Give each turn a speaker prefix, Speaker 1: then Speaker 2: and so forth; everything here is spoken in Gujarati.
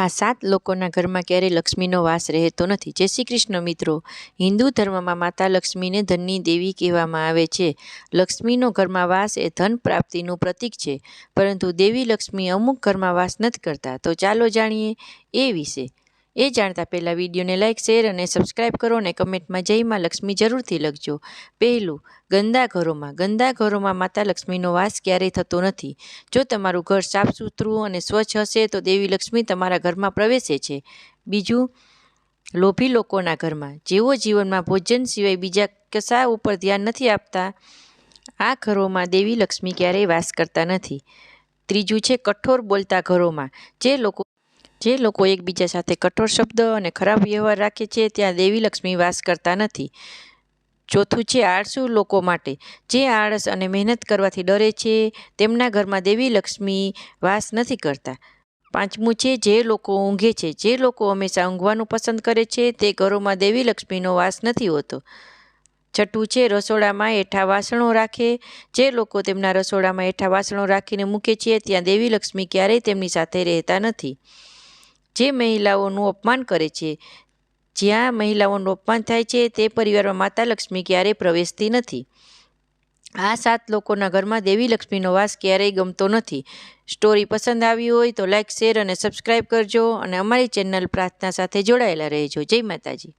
Speaker 1: આ સાત લોકોના ઘરમાં ક્યારેય લક્ષ્મીનો વાસ રહેતો નથી. જય શ્રી કૃષ્ણ મિત્રો. હિન્દુ ધર્મમાં માતા લક્ષ્મીને ધનની દેવી કહેવામાં આવે છે. લક્ષ્મીનો ઘરમાં વાસ એ ધન પ્રાપ્તિનું પ્રતીક છે. પરંતુ દેવી લક્ષ્મી અમુક ઘરમાં વાસ નથી કરતા. તો ચાલો જાણીએ એ વિશે. એ જાણતા પહેલાં વિડીયોને લાઇક શેર અને સબસ્ક્રાઇબ કરો અને કમેન્ટમાં જય માં લક્ષ્મી જરૂરથી લખજો. પહેલું, ગંદા ઘરોમાં. ગંદા ઘરોમાં માતા લક્ષ્મીનો વાસ ક્યારેય થતો નથી. જો તમારું ઘર સાફ સુથરું અને સ્વચ્છ હશે, તો દેવી લક્ષ્મી તમારા ઘરમાં પ્રવેશે છે. બીજું, લોભી લોકોના ઘરમાં. જેઓ જીવનમાં ભોજન સિવાય બીજા કશા ઉપર ધ્યાન નથી આપતા, આ ઘરોમાં દેવી લક્ષ્મી ક્યારેય વાસ કરતા નથી. ત્રીજું છે, કઠોર બોલતા ઘરોમાં. જે લોકો જે લોકો એકબીજા સાથે કઠોર શબ્દ અને ખરાબ વ્યવહાર રાખે છે, ત્યાં દેવી લક્ષ્મી વાસ કરતા નથી. ચોથું છે આળસુ લોકો માટે. જે આળસ અને મહેનત કરવાથી ડરે છે, તેમના ઘરમાં દેવી લક્ષ્મી વાસ નથી કરતા. પાંચમું છે જે લોકો ઊંઘે છે. જે લોકો હંમેશા ઊંઘવાનું પસંદ કરે છે, તે ઘરોમાં દેવી લક્ષ્મીનો વાસ નથી હોતો. છઠ્ઠું છે રસોડામાં એઠા વાસણો રાખે. જે લોકો તેમના રસોડામાં એઠા વાસણો રાખીને મૂકે છે, ત્યાં દેવી લક્ષ્મી ક્યારેય તેમની સાથે રહેતા નથી. જે મહિલાઓનું અપમાન કરે છે. જ્યાં મહિલાઓનું અપમાન થાય છે, તે પરિવારમાં માતા લક્ષ્મી ક્યારેય પ્રવેશતી નથી. આ સાત લોકોના ઘરમાં દેવી લક્ષ્મીનો વાસ ક્યારેય ગમતો નથી. સ્ટોરી પસંદ આવી હોય તો લાઇક શેર અને સબસ્ક્રાઈબ કરજો અને અમારી ચેનલ પ્રાર્થના સાથે જોડાયેલા રહેજો. જય માતાજી.